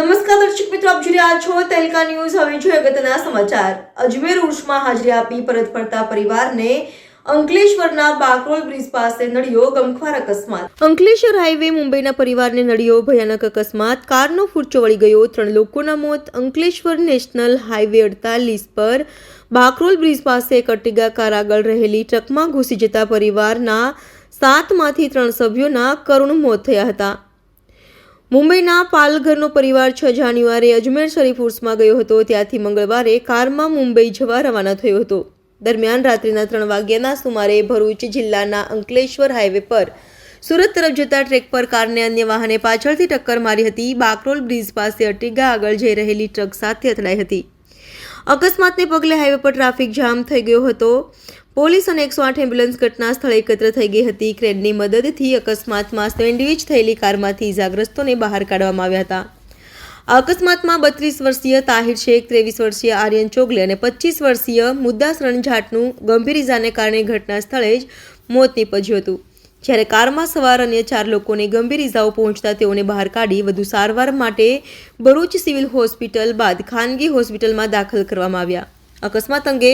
જોઈ રહ્યા છો તેલકા ન્યૂઝ. હવે જોઈએ અગત્યના સમાચાર. અજમેર ઉર્સમાં હાજરી આપી પરત ફરતા પરિવારને અંકલેશ્વરના બાકરોલ બ્રિજ પાસે નડ્યો ગમખ્વાર અકસ્માત. અંકલેશ્વર હાઈવે મુંબઈના પરિવારને નડ્યો ભયાનક અકસ્માત. કારનો ફૂટચો વળી ગયો. ત્રણ લોકોના મોત. અંકલેશ્વર નેશનલ હાઈવે અડતાલીસ પર બાકરોલ બ્રિજ પાસે એક કાર આગળ રહેલી ટ્રકમાં ઘૂસી જતા પરિવારના સાતમાંથી ત્રણ સભ્યોના કરુણ મોત થયા હતા. મુંબઈના પાલઘરનો પરિવાર છ જાન્યુઆરીએ અજમેર શરીફ ગયો હતો. ત્યાંથી મંગળવારે કારમાં મુંબઈ જવા રવાના થયો હતો. દરમિયાન રાત્રિના ત્રણ વાગ્યાના સુમારે ભરૂચ જિલ્લાના અંકલેશ્વર હાઈવે પર સુરત તરફ જતા ટ્રેક પર કારને અન્ય વાહને પાછળથી ટક્કર મારી હતી. બાકરોલ બ્રિજ પાસે અર્ટિગા આગળ જઈ રહેલી ટ્રક સાથે અથડાઈ હતી. અકસ્માતને પગલે હાઈવે પર ટ્રાફિક જામ થઈ ગયો હતો. પોલીસ અને એકસો આઠ એમ્બ્યુલન્સ ઘટના સ્થળે એકત્ર થઈ ગઈ હતી. ક્રેનની મદદથી અકસ્માતમાં સેન્ડવિચ થયેલી કારમાંથી ઇજાગ્રસ્તોને બહાર કાઢવામાં આવ્યા હતા. અકસ્માતમાં બત્રીસ વર્ષીય તાહિર શેખ, ત્રેવીસ વર્ષીય આર્યન ચોગલે અને પચીસ વર્ષીય મુદ્દાસરણ જાટનું ગંભીર ઇજાને કારણે ઘટના સ્થળે જ મોત નીપજ્યું હતું. જ્યારે કારમાં સવાર અન્ય ચાર લોકોને ગંભીર ઇજાઓ પહોંચતા તેઓને બહાર કાઢી વધુ સારવાર માટે ભરૂચ સિવિલ હોસ્પિટલ બાદ ખાનગી હોસ્પિટલમાં દાખલ કરવામાં આવ્યા. અકસ્માત અંગે